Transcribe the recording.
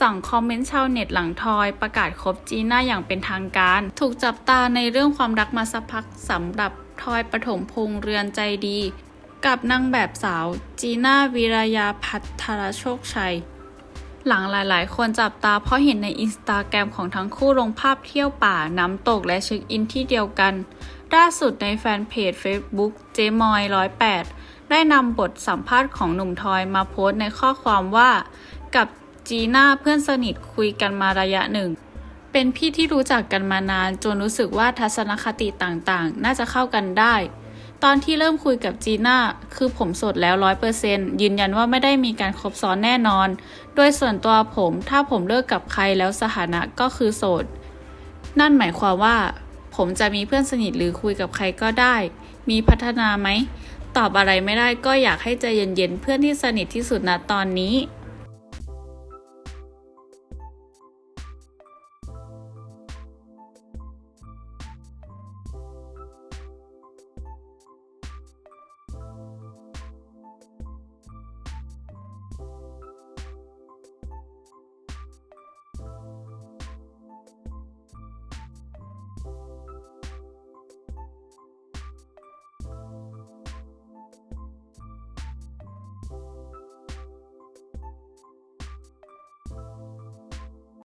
สั่งคอมเมนต์ชาวเน็ตหลังทอย ประกาศคบจีน่าอย่างเป็นทางการ ถูกจับตาในเรื่องความรักมาสักพักสำหรับทอยปฐมพงษ์เรือนใจดี กับนางแบบสาวจีน่าวิรยาพัทรโชคชัย หลังหลายๆ คนจับตาเพราะเห็นในอินสตาแกรมของทั้งคู่ลงภาพเที่ยวป่าน้ำตกและเช็คอินที่เดียวกันล่าสุดในแฟนเพจ Facebook เจมอย108ได้นำบทสัมภาษณ์ของหนุ่มทอยมาโพสต์ในข้อความว่า กับ จีน่าเพื่อนสนิทคุยกันมาระยะหนึ่ง เป็นพี่ที่รู้จักกันมานานจนรู้สึกว่าทัศนคติต่างๆ น่าจะเข้ากันได้ ตอนที่เริ่มคุยกับจีน่าคือผมโสดแล้วร้อยเปอร์เซนยืนยันว่าไม่ได้มีการคบซ้อนแน่นอน โดยส่วนตัวผมถ้าผมเลิกกับใครแล้วสถานะก็คือโสด นั่นหมายความว่า ผมจะมีเพื่อนสนิทหรือคุยกับใครก็ได้ มีพัฒนาไหมตอบอะไรไม่ได้ก็อยากให้ใจเย็นๆเพื่อนที่สนิทที่สุดณตอนนี้